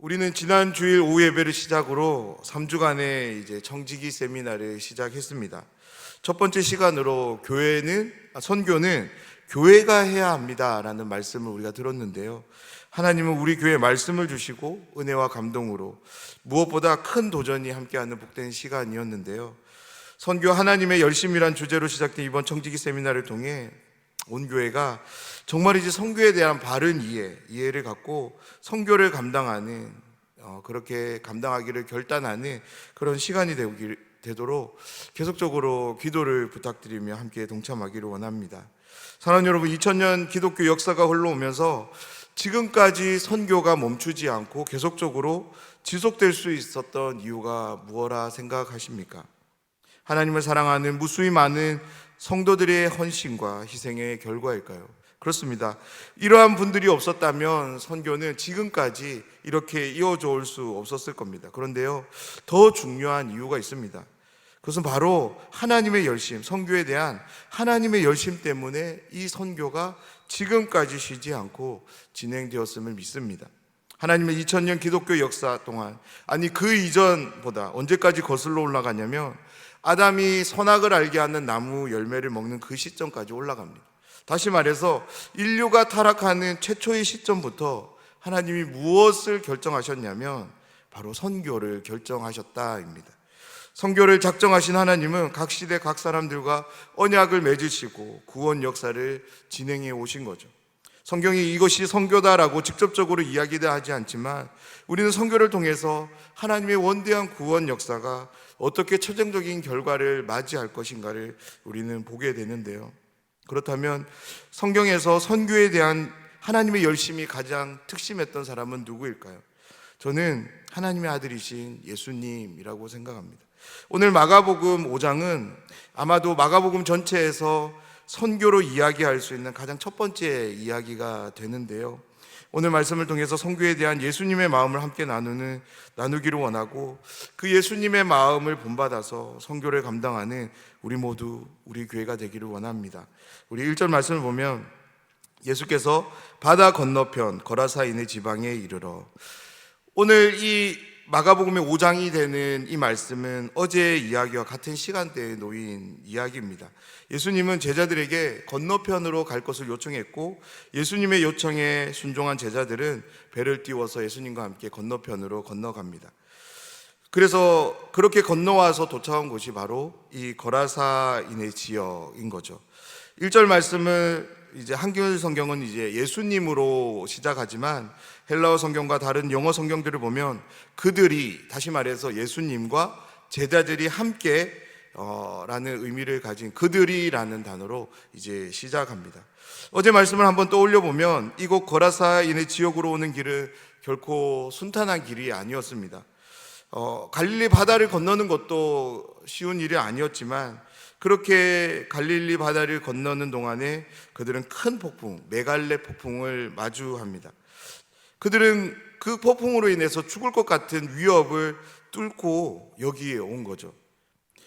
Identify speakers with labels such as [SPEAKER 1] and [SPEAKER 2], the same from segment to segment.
[SPEAKER 1] 우리는 지난 주일 오후 예배를 시작으로 3주간의 이제 청지기 세미나를 시작했습니다. 첫 번째 시간으로 교회는 아, 선교는 교회가 해야 합니다라는 말씀을 우리가 들었는데요. 하나님은 우리 교회에 말씀을 주시고 은혜와 감동으로 무엇보다 큰 도전이 함께하는 복된 시간이었는데요. 선교 하나님의 열심이란 주제로 시작된 이번 청지기 세미나를 통해 온 교회가 정말이지 선교에 대한 바른 이해, 이해를 갖고 선교를 감당하는 어, 그렇게 감당하기를 결단하는 그런 시간이 되기, 되도록 계속적으로 기도를 부탁드리며 함께 동참하기를 원합니다. 사랑하는 여러분, 2000년 기독교 역사가 흘러오면서 지금까지 선교가 멈추지 않고 계속적으로 지속될 수 있었던 이유가 무엇라 생각하십니까? 하나님을 사랑하는 무수히 많은 성도들의 헌신과 희생의 결과일까요? 그렇습니다. 이러한 분들이 없었다면 선교는 지금까지 이렇게 이어져 올 수 없었을 겁니다. 그런데요, 더 중요한 이유가 있습니다. 그것은 바로 하나님의 열심, 선교에 대한 하나님의 열심 때문에 이 선교가 지금까지 쉬지 않고 진행되었음을 믿습니다. 하나님의 2000년 기독교 역사 동안, 아니 그 이전보다 언제까지 거슬러 올라가냐면 아담이 선악을 알게 하는 나무 열매를 먹는 그 시점까지 올라갑니다. 다시 말해서 인류가 타락하는 최초의 시점부터 하나님이 무엇을 결정하셨냐면 바로 선교를 결정하셨다입니다. 선교를 작정하신 하나님은 각 시대 각 사람들과 언약을 맺으시고 구원 역사를 진행해 오신 거죠. 성경이 이것이 선교다라고 직접적으로 이야기도 하지 않지만 우리는 선교를 통해서 하나님의 원대한 구원 역사가 어떻게 최종적인 결과를 맞이할 것인가를 우리는 보게 되는데요. 그렇다면 성경에서 선교에 대한 하나님의 열심이 가장 특심했던 사람은 누구일까요? 저는 하나님의 아들이신 예수님이라고 생각합니다. 오늘 마가복음 5장은 아마도 마가복음 전체에서 선교로 이야기할 수 있는 가장 첫 번째 이야기가 되는데요. 오늘 말씀을 통해서 선교에 대한 예수님의 마음을 함께 나누는 나누기를 원하고 그 예수님의 마음을 본받아서 선교를 감당하는 우리 모두 우리 교회가 되기를 원합니다. 우리 1절 말씀을 보면 예수께서 바다 건너편 거라사인의 지방에 이르러 오늘 이 마가복음의 5장이 되는 이 말씀은 어제의 이야기와 같은 시간대에 놓인 이야기입니다. 예수님은 제자들에게 건너편으로 갈 것을 요청했고 예수님의 요청에 순종한 제자들은 배를 띄워서 예수님과 함께 건너편으로 건너갑니다. 그래서 그렇게 건너와서 도착한 곳이 바로 이 거라사인의 지역인 거죠. 1절 말씀을 이제 한글 성경은 이제 예수님으로 시작하지만 헬라어 성경과 다른 영어 성경들을 보면 그들이 다시 말해서 예수님과 제자들이 함께 어, 라는 의미를 가진 그들이라는 단어로 이제 시작합니다. 어제 말씀을 한번 떠올려 보면 이곳 거라사인의 지역으로 오는 길은 결코 순탄한 길이 아니었습니다. 어, 갈릴리 바다를 건너는 것도 쉬운 일이 아니었지만 그렇게 갈릴리 바다를 건너는 동안에 그들은 큰 폭풍, 메갈레 폭풍을 마주합니다. 그들은 그 폭풍으로 인해서 죽을 것 같은 위협을 뚫고 여기에 온 거죠.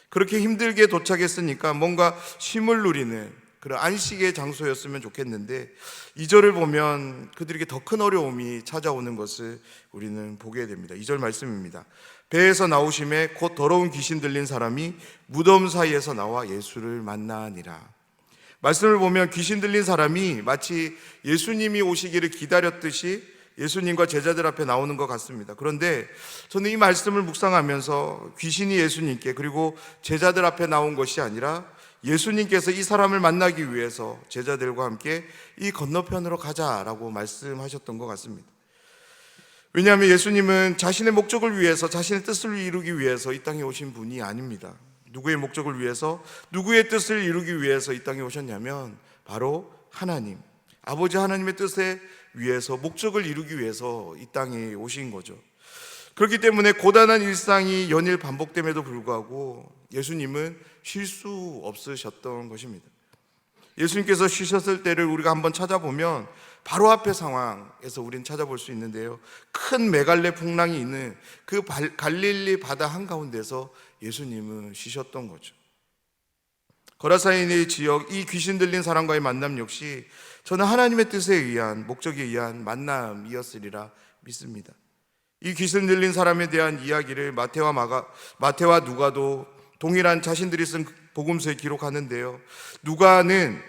[SPEAKER 1] 그렇게 힘들게 도착했으니까 뭔가 쉼을 누리는 그런 안식의 장소였으면 좋겠는데 이절을 보면 그들에게 더 큰 어려움이 찾아오는 것을 우리는 보게 됩니다. 이 절 말씀입니다. 배에서 나오심에 곧 더러운 귀신 들린 사람이 무덤 사이에서 나와 예수를 만나니라. 말씀을 보면 귀신 들린 사람이 마치 예수님이 오시기를 기다렸듯이 예수님과 제자들 앞에 나오는 것 같습니다. 그런데 저는 이 말씀을 묵상하면서 귀신이 예수님께 그리고 제자들 앞에 나온 것이 아니라 예수님께서 이 사람을 만나기 위해서 제자들과 함께 이 건너편으로 가자라고 말씀하셨던 것 같습니다. 왜냐하면 예수님은 자신의 목적을 위해서 자신의 뜻을 이루기 위해서 이 땅에 오신 분이 아닙니다. 누구의 목적을 위해서 누구의 뜻을 이루기 위해서 이 땅에 오셨냐면 바로 하나님 아버지 하나님의 뜻에 위해서 목적을 이루기 위해서 이 땅에 오신 거죠. 그렇기 때문에 고단한 일상이 연일 반복됨에도 불구하고 예수님은 쉴 수 없으셨던 것입니다. 예수님께서 쉬셨을 때를 우리가 한번 찾아보면 바로 앞의 상황에서 우리는 찾아볼 수 있는데요. 큰 메갈레 풍랑이 있는 그 갈릴리 바다 한가운데서 예수님은 쉬셨던 거죠. 거라사인의 지역 이 귀신 들린 사람과의 만남 역시 저는 하나님의 뜻에 의한 목적에 의한 만남이었으리라 믿습니다. 이 귀신 들린 사람에 대한 이야기를 마태와 마가 마태와 누가도 동일한 자신들이 쓴 복음서에 기록하는데요. 누가는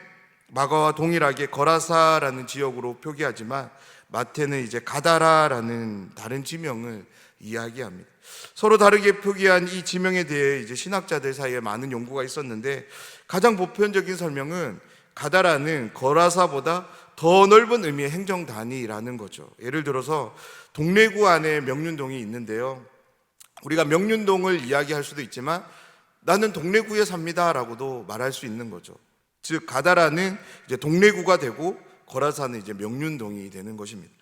[SPEAKER 1] 마가와 동일하게 거라사라는 지역으로 표기하지만 마태는 이제 가다라라는 다른 지명을 이야기합니다. 서로 다르게 표기한 이 지명에 대해 이제 신학자들 사이에 많은 연구가 있었는데 가장 보편적인 설명은 가다라는 거라사보다 더 넓은 의미의 행정 단위라는 거죠. 예를 들어서 동래구 안에 명륜동이 있는데요. 우리가 명륜동을 이야기할 수도 있지만 나는 동래구에 삽니다라고도 말할 수 있는 거죠. 즉 가다라는 이제 동래구가 되고 거라사는 이제 명륜동이 되는 것입니다.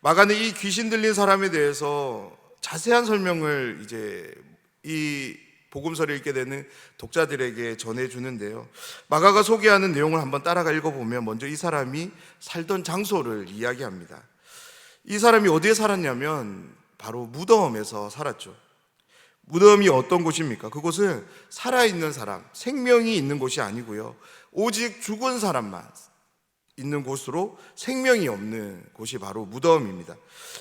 [SPEAKER 1] 마가는 이 귀신 들린 사람에 대해서 자세한 설명을 이제 이 복음서를 읽게 되는 독자들에게 전해 주는데요. 마가가 소개하는 내용을 한번 따라가 읽어 보면 먼저 이 사람이 살던 장소를 이야기합니다. 이 사람이 어디에 살았냐면 바로 무덤에서 살았죠. 무덤이 어떤 곳입니까? 그곳은 살아있는 사람, 생명이 있는 곳이 아니고요. 오직 죽은 사람만 있는 곳으로 생명이 없는 곳이 바로 무덤입니다.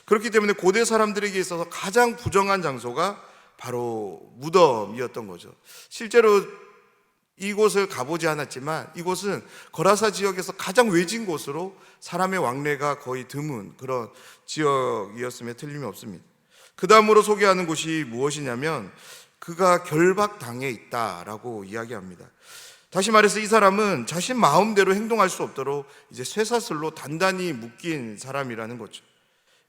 [SPEAKER 1] 그렇기 때문에 고대 사람들에게 있어서 가장 부정한 장소가 바로 무덤이었던 거죠. 실제로 이곳을 가보지 않았지만 이곳은 거라사 지역에서 가장 외진 곳으로 사람의 왕래가 거의 드문 그런 지역이었음에 틀림이 없습니다. 그 다음으로 소개하는 곳이 무엇이냐면 그가 결박당해 있다라고 이야기합니다. 다시 말해서 이 사람은 자신 마음대로 행동할 수 없도록 이제 쇠사슬로 단단히 묶인 사람이라는 거죠.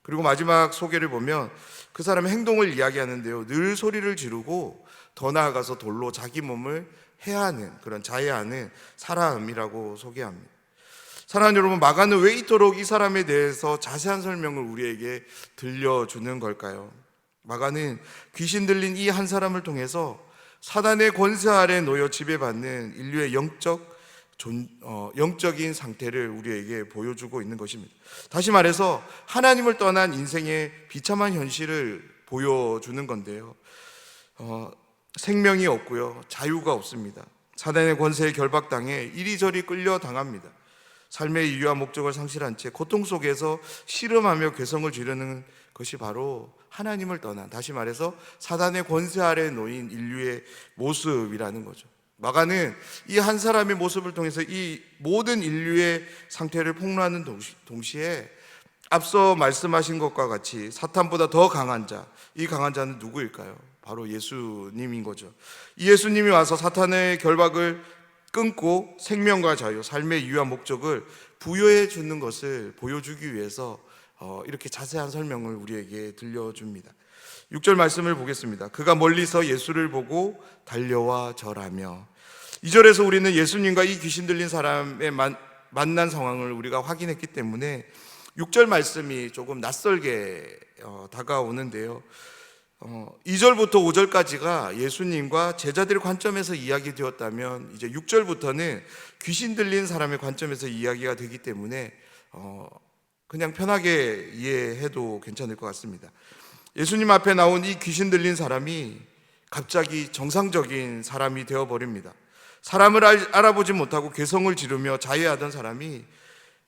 [SPEAKER 1] 그리고 마지막 소개를 보면 그 사람의 행동을 이야기하는데요. 늘 소리를 지르고 더 나아가서 돌로 자기 몸을 해하는 그런 자해하는 사람이라고 소개합니다. 사랑하는 여러분, 마가는 왜 이토록 이 사람에 대해서 자세한 설명을 우리에게 들려주는 걸까요? 마가는 귀신 들린 이 한 사람을 통해서 사단의 권세 아래 놓여 지배받는 인류의 영적 존, 어, 영적인 상태를 우리에게 보여주고 있는 것입니다. 다시 말해서 하나님을 떠난 인생의 비참한 현실을 보여주는 건데요. 어, 생명이 없고요, 자유가 없습니다. 사단의 권세에 결박당해 이리저리 끌려 당합니다. 삶의 이유와 목적을 상실한 채 고통 속에서 씨름하며 괴성을 지르는 것이 바로 하나님을 떠난 다시 말해서 사단의 권세 아래 놓인 인류의 모습이라는 거죠. 마가는 이 한 사람의 모습을 통해서 이 모든 인류의 상태를 폭로하는 동시, 동시에 앞서 말씀하신 것과 같이 사탄보다 더 강한 자, 이 강한 자는 누구일까요? 바로 예수님인 거죠. 이 예수님이 와서 사탄의 결박을 끊고 생명과 자유, 삶의 이유와 목적을 부여해 주는 것을 보여주기 위해서 어, 이렇게 자세한 설명을 우리에게 들려줍니다. 6절 말씀을 보겠습니다. 그가 멀리서 예수를 보고 달려와 절하며 2절에서 우리는 예수님과 이 귀신 들린 사람의 만, 만난 상황을 우리가 확인했기 때문에 6절 말씀이 조금 낯설게 어, 다가오는데요. 어, 2절부터 5절까지가 예수님과 제자들의 관점에서 이야기되었다면 이제 6절부터는 귀신 들린 사람의 관점에서 이야기가 되기 때문에 어, 그냥 편하게 이해해도 괜찮을 것 같습니다. 예수님 앞에 나온 이 귀신 들린 사람이 갑자기 정상적인 사람이 되어 버립니다. 사람을 알, 알아보지 못하고 괴성을 지르며 자해하던 사람이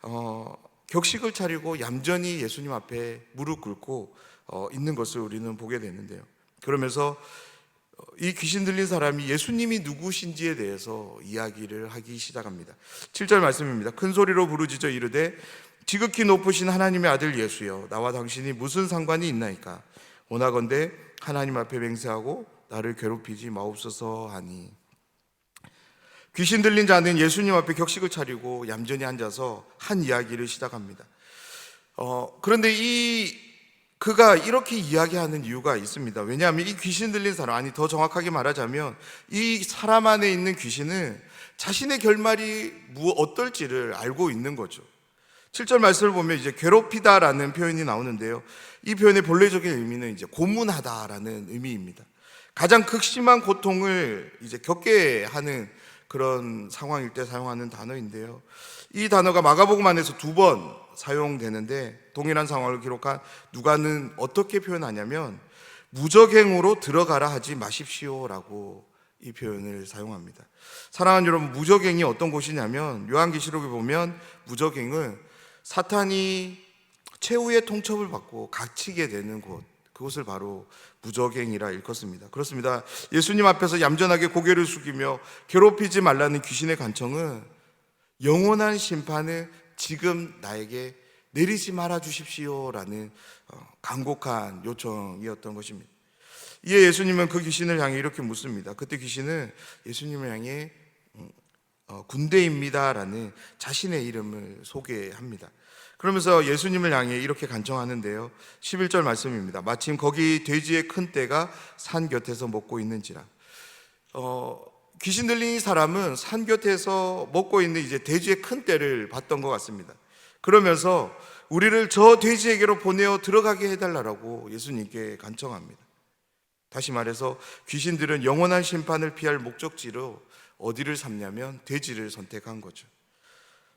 [SPEAKER 1] 어, 격식을 차리고 얌전히 예수님 앞에 무릎 꿇고 어, 있는 것을 우리는 보게 되는데요. 그러면서 어, 이 귀신 들린 사람이 예수님이 누구신지에 대해서 이야기를 하기 시작합니다. 7절 말씀입니다. 큰 소리로 부르짖어 이르되 지극히 높으신 하나님의 아들 예수여 나와 당신이 무슨 상관이 있나이까 원하건대 하나님 앞에 맹세하고 나를 괴롭히지 마옵소서 하니 귀신 들린 자는 예수님 앞에 격식을 차리고 얌전히 앉아서 한 이야기를 시작합니다. 어, 그런데 이 그가 이렇게 이야기하는 이유가 있습니다. 왜냐하면 이 귀신 들린 사람, 아니 더 정확하게 말하자면 이 사람 안에 있는 귀신은 자신의 결말이 무 어떨지를 알고 있는 거죠. 7절 말씀을 보면 이제 괴롭히다라는 표현이 나오는데요. 이 표현의 본래적인 의미는 이제 고문하다라는 의미입니다. 가장 극심한 고통을 이제 겪게 하는 그런 상황일 때 사용하는 단어인데요. 이 단어가 마가복음 안에서 두 번 사용되는데 동일한 상황을 기록한 누가는 어떻게 표현하냐면 무적행으로 들어가라 하지 마십시오라고 이 표현을 사용합니다. 사랑하는 여러분, 무적행이 어떤 곳이냐면 요한계시록에 보면 무적행은 사탄이 최후의 통첩을 받고 갇히게 되는 곳, 그것을 바로 무적행이라 일컫습니다. 그렇습니다. 예수님 앞에서 얌전하게 고개를 숙이며 괴롭히지 말라는 귀신의 간청은 영원한 심판을 지금 나에게 내리지 말아 주십시오라는 어, 간곡한 요청이었던 것입니다. 이에 예수님은 그 귀신을 향해 이렇게 묻습니다. 그때 귀신은 예수님을 향해 군대입니다라는 자신의 이름을 소개합니다. 그러면서 예수님을 향해 이렇게 간청하는데요. 11절 말씀입니다. 마침 거기 돼지의 큰 떼가 산 곁에서 먹고 있는지라. 어, 귀신 들린 이 사람은 산 곁에서 먹고 있는 이제 돼지의 큰 떼를 봤던 것 같습니다. 그러면서 우리를 저 돼지에게로 보내어 들어가게 해달라고 예수님께 간청합니다. 다시 말해서 귀신들은 영원한 심판을 피할 목적지로 어디를 삼냐면 돼지를 선택한 거죠.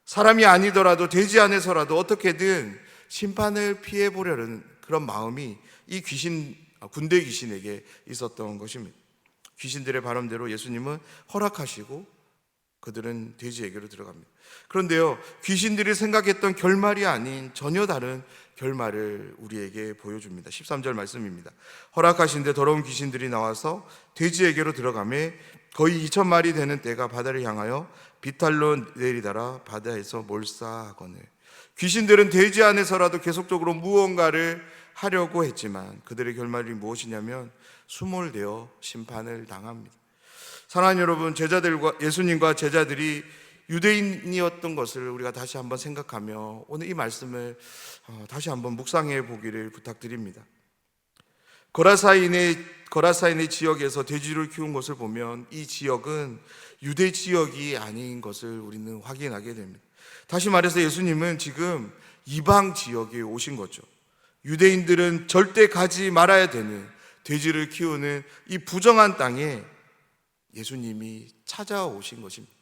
[SPEAKER 1] 사람이 아니더라도 돼지 안에서라도 어떻게든 심판을 피해 보려는 그런 마음이 이 귀신 아, 군대 귀신에게 있었던 것입니다. 귀신들의 바람대로 예수님은 허락하시고 그들은 돼지에게로 들어갑니다. 그런데요, 귀신들이 생각했던 결말이 아닌 전혀 다른 결말을 우리에게 보여줍니다. 13절 말씀입니다. 허락하신데 더러운 귀신들이 나와서 돼지에게로 들어가매 거의 2천 마리 되는 떼가 바다를 향하여 비탈로 내리다라 바다에서 몰사하거늘 귀신들은 돼지 안에서라도 계속적으로 무언가를 하려고 했지만 그들의 결말이 무엇이냐면 수몰되어 심판을 당합니다. 사랑하는 여러분, 제자들과 예수님과 제자들이 유대인이었던 것을 우리가 다시 한번 생각하며 오늘 이 말씀을 어, 다시 한번 묵상해 보기를 부탁드립니다. 거라사인의 거라사인의 지역에서 돼지를 키운 것을 보면 이 지역은 유대 지역이 아닌 것을 우리는 확인하게 됩니다. 다시 말해서 예수님은 지금 이방 지역에 오신 거죠. 유대인들은 절대 가지 말아야 되는 돼지를 키우는 이 부정한 땅에 예수님이 찾아오신 것입니다.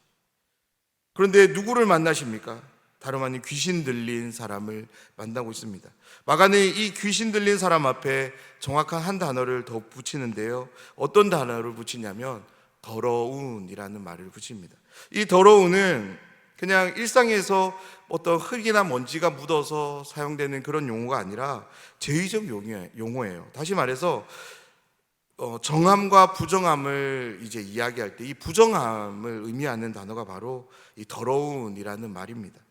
[SPEAKER 1] 그런데 누구를 만나십니까? 다름 아닌 귀신 들린 사람을 만나고 있습니다. 마가는 이 귀신 들린 사람 앞에 정확한 한 단어를 더 붙이는데요. 어떤 단어를 붙이냐면 더러운이라는 말을 붙입니다. 이 더러운은 그냥 일상에서 어떤 흙이나 먼지가 묻어서 사용되는 그런 용어가 아니라 제의적 용어예요. 다시 말해서 어, 정함과 부정함을 이제 이야기할 때 이 부정함을 의미하는 단어가 바로 이 더러운이라는 말입니다.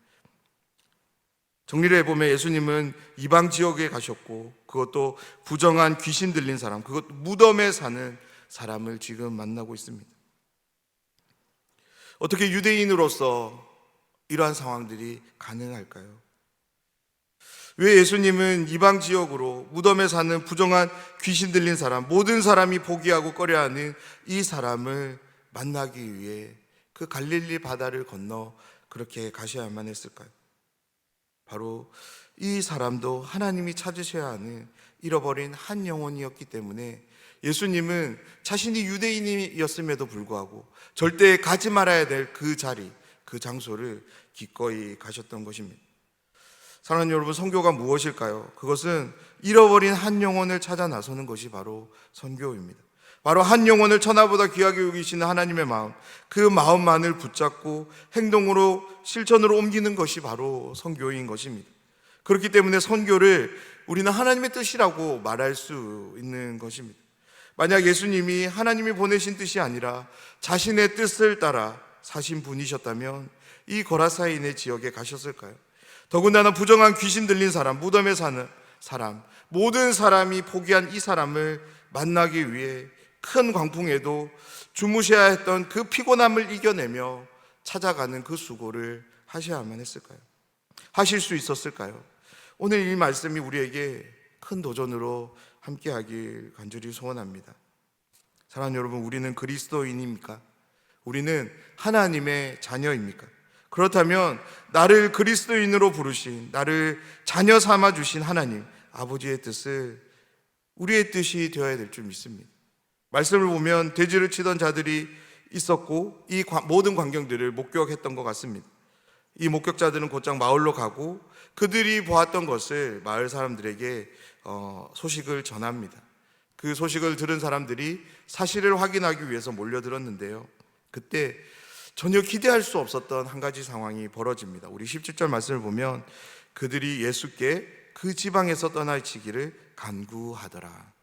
[SPEAKER 1] 정리를 해보면 예수님은 이방 지역에 가셨고 그것도 부정한 귀신 들린 사람, 그것 무덤에 사는 사람을 지금 만나고 있습니다. 어떻게 유대인으로서 이러한 상황들이 가능할까요? 왜 예수님은 이방 지역으로 무덤에 사는 부정한 귀신 들린 사람, 모든 사람이 포기하고 꺼려하는 이 사람을 만나기 위해 그 갈릴리 바다를 건너 그렇게 가셔야만 했을까요? 바로 이 사람도 하나님이 찾으셔야 하는 잃어버린 한 영혼이었기 때문에 예수님은 자신이 유대인이었음에도 불구하고 절대 가지 말아야 될 그 자리, 그 장소를 기꺼이 가셨던 것입니다. 사랑하는 여러분, 선교가 무엇일까요? 그것은 잃어버린 한 영혼을 찾아 나서는 것이 바로 선교입니다. 바로 한 영혼을 천하보다 귀하게 여기시는 하나님의 마음, 그 마음만을 붙잡고 행동으로 실천으로 옮기는 것이 바로 선교인 것입니다. 그렇기 때문에 선교를 우리는 하나님의 뜻이라고 말할 수 있는 것입니다. 만약 예수님이 하나님이 보내신 뜻이 아니라 자신의 뜻을 따라 사신 분이셨다면 이 거라사인의 지역에 가셨을까요? 더군다나 부정한 귀신 들린 사람, 무덤에 사는 사람, 모든 사람이 포기한 이 사람을 만나기 위해 큰 광풍에도 주무셔야 했던 그 피곤함을 이겨내며 찾아가는 그 수고를 하셔야만 했을까요? 하실 수 있었을까요? 오늘 이 말씀이 우리에게 큰 도전으로 함께하길 간절히 소원합니다. 사랑하는 여러분, 우리는 그리스도인입니까? 우리는 하나님의 자녀입니까? 그렇다면 나를 그리스도인으로 부르신 나를 자녀 삼아 주신 하나님 아버지의 뜻을 우리의 뜻이 되어야 될 줄 믿습니다. 말씀을 보면 돼지를 치던 자들이 있었고 이 모든 광경들을 목격했던 것 같습니다. 이 목격자들은 곧장 마을로 가고 그들이 보았던 것을 마을 사람들에게 어, 소식을 전합니다. 그 소식을 들은 사람들이 사실을 확인하기 위해서 몰려들었는데요. 그때 전혀 기대할 수 없었던 한 가지 상황이 벌어집니다. 우리 17절 말씀을 보면 그들이 예수께 그 지방에서 떠나치기를 간구하더라.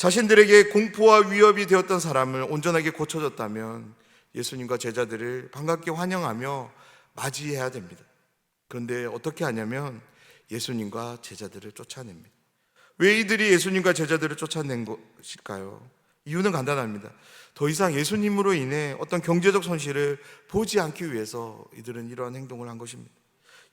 [SPEAKER 1] 자신들에게 공포와 위협이 되었던 사람을 온전하게 고쳐줬다면 예수님과 제자들을 반갑게 환영하며 맞이해야 됩니다. 그런데 어떻게 하냐면 예수님과 제자들을 쫓아냅니다. 왜 이들이 예수님과 제자들을 쫓아낸 것일까요? 이유는 간단합니다. 더 이상 예수님으로 인해 어떤 경제적 손실을 보지 않기 위해서 이들은 이러한 행동을 한 것입니다.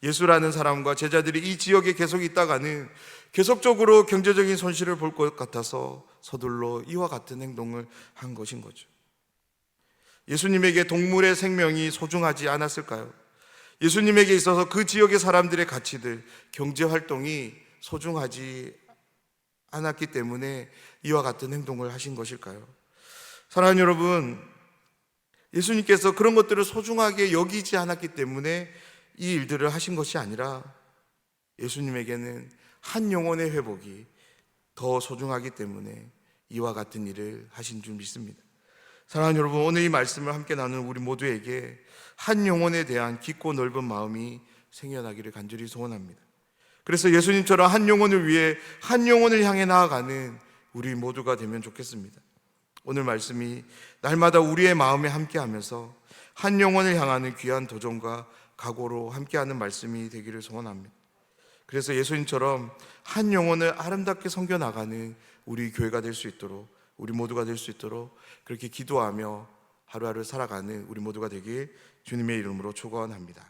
[SPEAKER 1] 예수라는 사람과 제자들이 이 지역에 계속 있다가는 계속적으로 경제적인 손실을 볼 것 같아서 서둘러 이와 같은 행동을 한 것인 거죠. 예수님에게 동물의 생명이 소중하지 않았을까요? 예수님에게 있어서 그 지역의 사람들의 가치들, 경제 활동이 소중하지 않았기 때문에 이와 같은 행동을 하신 것일까요? 사랑하는 여러분, 예수님께서 그런 것들을 소중하게 여기지 않았기 때문에 이 일들을 하신 것이 아니라 예수님에게는 한 영혼의 회복이 더 소중하기 때문에 이와 같은 일을 하신 줄 믿습니다. 사랑하는 여러분, 오늘 이 말씀을 함께 나누는 우리 모두에게 한 영혼에 대한 깊고 넓은 마음이 생겨나기를 간절히 소원합니다. 그래서 예수님처럼 한 영혼을 위해 한 영혼을 향해 나아가는 우리 모두가 되면 좋겠습니다. 오늘 말씀이 날마다 우리의 마음에 함께 하면서 한 영혼을 향하는 귀한 도전과 각오로 함께하는 말씀이 되기를 소원합니다. 그래서 예수님처럼 한 영혼을 아름답게 섬겨 나가는 우리 교회가 될 수 있도록 우리 모두가 될 수 있도록 그렇게 기도하며 하루하루 살아가는 우리 모두가 되길 주님의 이름으로 축원합니다.